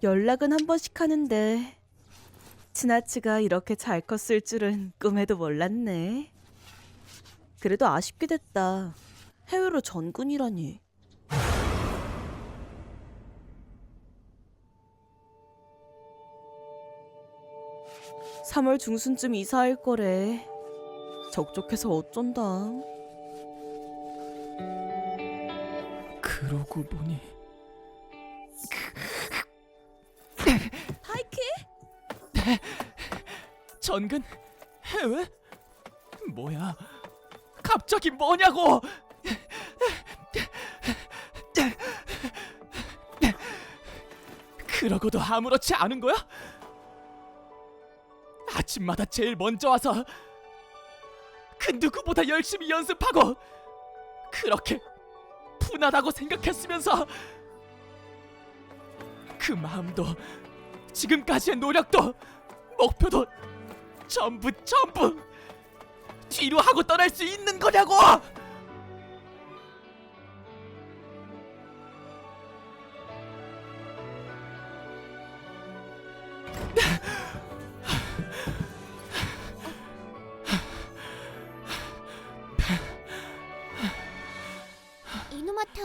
연락은 한 번씩 하는데 치나치가 이렇게 잘 컸을 줄은 꿈에도 몰랐네. 그래도 아쉽게 됐다. 해외로 전군이라니. (3월) 중순쯤 이사할 거래 적적해서 어쩐다 그러고 보니 전근 해외? 뭐야? 갑자기 뭐냐고? 그러고도 아무렇지 않은 거야? 아침마다 제일 먼저 와서 그 누구보다 열심히 연습하고 그렇게 분하다고 생각했으면서 그 마음도 지금까지의 노력도 목표도 전부 전부 뒤로 하고 떠날 수 있는 거냐고! 이누마타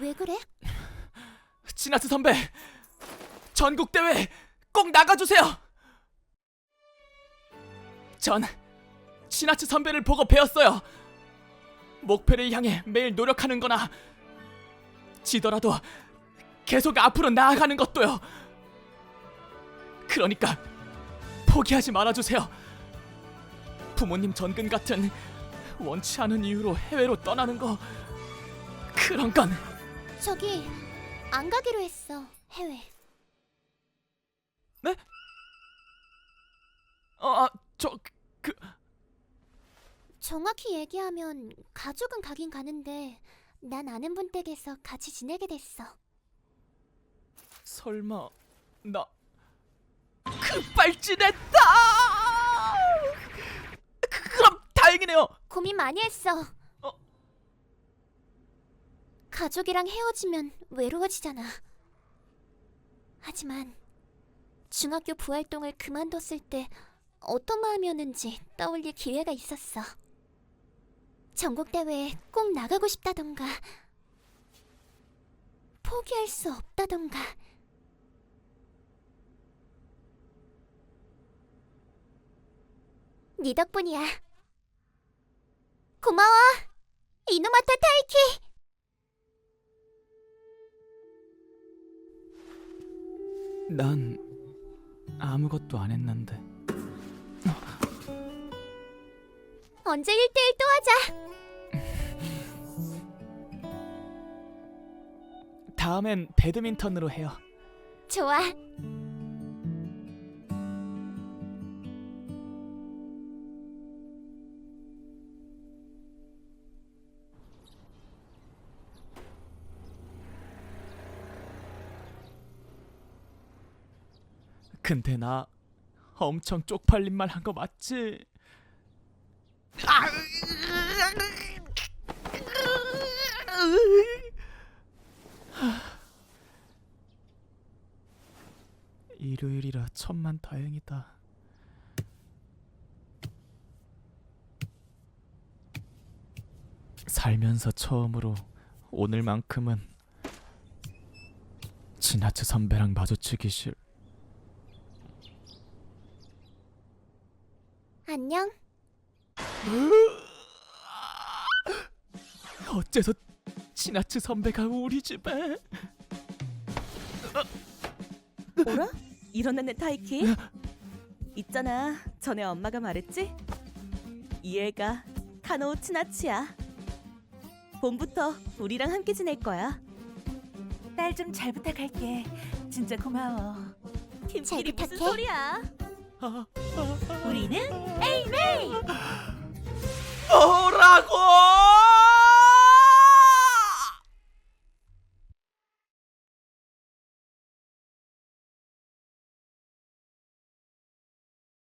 왜 그래? 지나스 선배 전국 대회 꼭 나가주세요. 전 지나츠 선배를 보고 배웠어요. 목표를 향해 매일 노력하는 거나 지더라도 계속 앞으로 나아가는 것도요. 그러니까 포기하지 말아주세요. 부모님 전근 같은 원치 않은 이유로 해외로 떠나는 거 그런 건 저기 안 가기로 했어 해외 네? 아, 저 그 정확히 얘기하면 가족은 가긴 가는데 난 아는 분 댁에서 같이 지내게 됐어 설마 나 급발진했다. 그- 그럼 다행이네요. 고민 많이 했어 어? 가족이랑 헤어지면 외로워지잖아 하지만 중학교 부활동을 그만뒀을 때 어떤 마음이었는지 떠올릴 기회가 있었어. 전국대회에 꼭 나가고 싶다던가 포기할 수 없다던가. 네 덕분이야. 고마워 이노마타 타이키. 난 아무것도 안 했는데. 언제 1대1 또 하자 다음엔 배드민턴으로 해요. 좋아 근데 나 엄청 쪽팔린 말 한 거 맞지? 일요일이라 천만 다행이다. 살면서 처음으로 오늘만큼은 지나치 선배랑 마주치기 싫. 안녕 어째서 지나치 선배가 우리 집에? 뭐라? 일어났네 타이키 있잖아 전에 엄마가 말했지? 이 애가 카노 치나치야 봄부터 우리랑 함께 지낼 거야 딸 좀 잘 부탁할게. 진짜 고마워. 팀끼리 무슨 부탁해. 소리야 우리는 에이메이. 뭐라고?